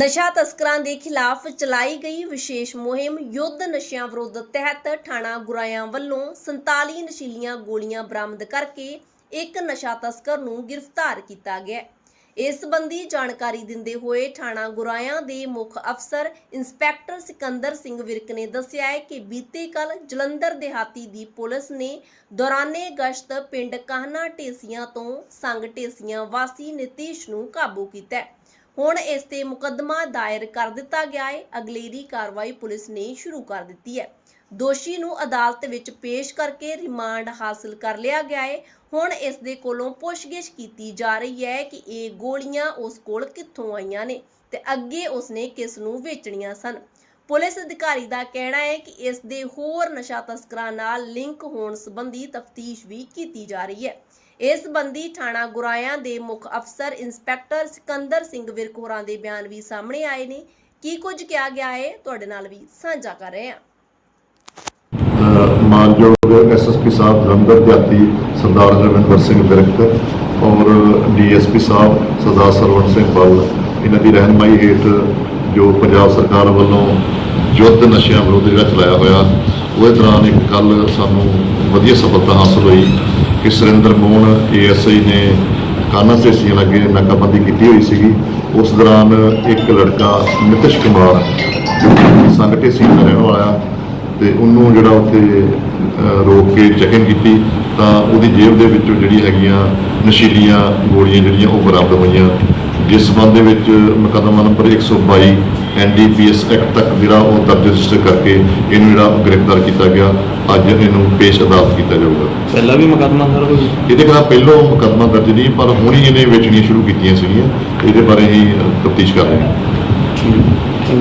ਨਸ਼ਾ ਤਸਕਰਾਂ ਦੇ ਖਿਲਾਫ ਚਲਾਈ ਗਈ ਵਿਸ਼ੇਸ਼ ਮੁਹਿੰਮ ਯੁੱਧ ਨਸ਼ਿਆਂ ਵਿਰੁੱਧ ਤਹਿਤ ਥਾਣਾ ਗੁਰਾਇਆਂ ਵੱਲੋਂ 47 ਨਸ਼ੀਲੀਆਂ ਗੋਲੀਆਂ ਬਰਾਮਦ ਕਰਕੇ ਇੱਕ ਨਸ਼ਾ ਤਸਕਰ ਨੂੰ ਗ੍ਰਿਫਤਾਰ ਕੀਤਾ ਗਿਆ ਇਸ ਸੰਬੰਧੀ ਜਾਣਕਾਰੀ ਦਿੰਦੇ ਹੋਏ ਥਾਣਾ ਗੁਰਾਇਆਂ ਦੇ ਮੁੱਖ ਅਫਸਰ ਇੰਸਪੈਕਟਰ ਸਿਕੰਦਰ ਸਿੰਘ ਵਿਰਕ ਨੇ ਦੱਸਿਆ ਹੈ ਕਿ ਬੀਤੇ ਕੱਲ ਜਲੰਧਰ ਦਿਹਾਤੀ ਦੀ ਪੁਲਿਸ ਨੇ ਦੌਰਾਨੇ ਗਸ਼ਤ ਪਿੰਡ ਕਾਹਨਾ ਢੇਸੀਆਂ ਤੋਂ ਸੰਗ ਢੇਸੀਆਂ ਵਾਸੀ ਨਿਤੀਸ਼ ਨੂੰ ਕਾਬੂ ਕੀਤਾ ਹੁਣ ਇਸ ਤੇ ਮੁਕੱਦਮਾ ਦਾਇਰ ਕਰ ਦਿੱਤਾ ਗਿਆ ਹੈ ਅਗਲੇਰੀ ਕਾਰਵਾਈ ਪੁਲਿਸ ਨੇ ਸ਼ੁਰੂ ਕਰ ਦਿੱਤੀ ਹੈ। ਦੋਸ਼ੀ ਨੂੰ ਅਦਾਲਤ ਵਿੱਚ ਪੇਸ਼ ਕਰਕੇ ਰਿਮਾਂਡ ਹਾਸਲ ਕਰ ਲਿਆ ਗਿਆ ਹੈ ਹੁਣ ਇਸ ਦੇ ਕੋਲੋਂ ਪੁੱਛਗਿੱਛ ਕੀਤੀ ਜਾ ਰਹੀ ਹੈ ਕਿ ਇਹ ਗੋਲੀਆਂ ਉਸ ਕੋਲ ਕਿੱਥੋਂ ਆਈਆਂ ਨੇ ਤੇ ਅੱਗੇ ਉਸਨੇ ਕਿਸ ਨੂੰ ਵੇਚਣੀਆਂ ਸਨ। ਪੁਲਿਸ ਅਧਿਕਾਰੀ ਦਾ ਕਹਿਣਾ ਹੈ ਕਿ ਇਸ ਦੇ ਹੋਰ ਨਸ਼ਾ ਤਸਕਰਾਂ ਨਾਲ ਲਿੰਕ ਹੋਣ ਸੰਬੰਧੀ ਤਫਤੀਸ਼ ਵੀ ਕੀਤੀ ਜਾ ਰਹੀ ਹੈ। ਇਸ ਸੰਬੰਧੀ ਥਾਣਾ ਗੁਰਾਇਆਂ ਦੇ ਮੁੱਖ ਅਫਸਰ ਇੰਸਪੈਕਟਰ ਸਿਕੰਦਰ ਸਿੰਘ ਵਿਰਕ ਦੇ ਬਿਆਨ ਵੀ ਸਾਹਮਣੇ ਆਏ ਨੇ। ਕੀ ਕੁਝ ਕਿਹਾ ਗਿਆ ਹੈ, ਤੁਹਾਡੇ ਨਾਲ ਵੀ ਸਾਂਝਾ ਕਰ ਰਹੇ ਹਾਂ। ਮਾਨਯੋਗ ਐਸਐਸਪੀ ਸਾਹਿਬ ਜਲੰਧਰ ਦਿਹਾਤੀ ਸਰਦਾਰ ਰਵਿੰਦਰ ਸਿੰਘ ਵਿਰਕ ਔਰ ਡੀਐਸਪੀ ਸਾਹਿਬ ਸਰਦਾਰ ਸਰਵਣ ਸਿੰਘ ਬੱਲ, ਇਹਨਾਂ ਦੀ ਰਹਿਨਮਾਈ ਹੇਠ ਜੋ ਪੰਜਾਬ ਸਰਕਾਰ ਵੱਲੋਂ ਯੁੱਧ ਨਸ਼ਿਆਂ ਵਿਰੁੱਧ ਜਿਹੜਾ ਚਲਾਇਆ ਹੋਇਆ, ਉਹਦੇ ਦੌਰਾਨ ਇੱਕ ਕੱਲ ਸਾਨੂੰ ਵਧੀਆ ਸਫਲਤਾ ਹਾਸਲ ਹੋਈ ਕਿ ਸੁਰਿੰਦਰ ਮੋਹਨ ਏਐਸਆਈ ਨੇ ਕਾਨਾ ਸਟੇਸ਼ਨ ਲੱਗੇ, ਨਾਕਾਬੰਦੀ ਕੀਤੀ ਹੋਈ ਸੀਗੀ। ਉਸ ਦੌਰਾਨ ਇੱਕ ਲੜਕਾ ਨਿਤਿਸ਼ ਕੁਮਾਰ ਸੰਗਠੇ ਸਿੰਘ ਦਾ ਰਹਿਣ ਵਾਲਾ ਆ, ਤੇ ਉਹਨੂੰ ਜਿਹੜਾ ਉੱਥੇ ਰੋਕ ਕੇ ਚੈਕਿੰਗ ਕੀਤੀ, ਤਾਂ ਉਹਦੀ ਜੇਬ ਦੇ ਵਿੱਚੋਂ ਜਿਹੜੀ ਹੈਗੀਆਂ ਨਸ਼ੀਲੀਆਂ ਗੋਲੀਆਂ ਜਿਹੜੀਆਂ ਉਹ ਬਰਾਮਦ ਹੋਈਆਂ। ਜਿਸ ਸੰਬੰਧ ਦੇ ਵਿੱਚ ਮੁਕੱਦਮਾ ਨੰਬਰ 122 ਐਨਡੀਪੀਐਸ ਐਕਟ ਤੱਕ ਜਿਹੜਾ ਉਹ ਦਰਜ ਰਜਿਸਟਰ ਕਰਕੇ ਇਹਨੂੰ ਜਿਹੜਾ ਗ੍ਰਿਫਤਾਰ ਕੀਤਾ ਗਿਆ ਅੱਜ ਇਹਨੂੰ ਪੇਸ਼ ਅਦਾਲਤ ਕੀਤਾ ਜਾਊਗਾ। ਪਹਿਲਾਂ ਵੀ ਮੁਕੱਦਮਾ ਸਰ ਕੋਈ ਇਹਦੇ ਖਿਲਾਫ ਪਹਿਲੋਂ ਮੁਕੱਦਮਾ ਦਰਜ ਨਹੀਂ ਪਰ ਹੁਣ ਹੀ ਇਹਨੇ ਵੇਚਣੀਆਂ ਸ਼ੁਰੂ ਕੀਤੀਆਂ ਸੀਗੀਆਂ ਇਹਦੇ ਬਾਰੇ ਹੀ ਤਫਤੀਸ਼ ਕਰ ਰਹੇ ਹਾਂ।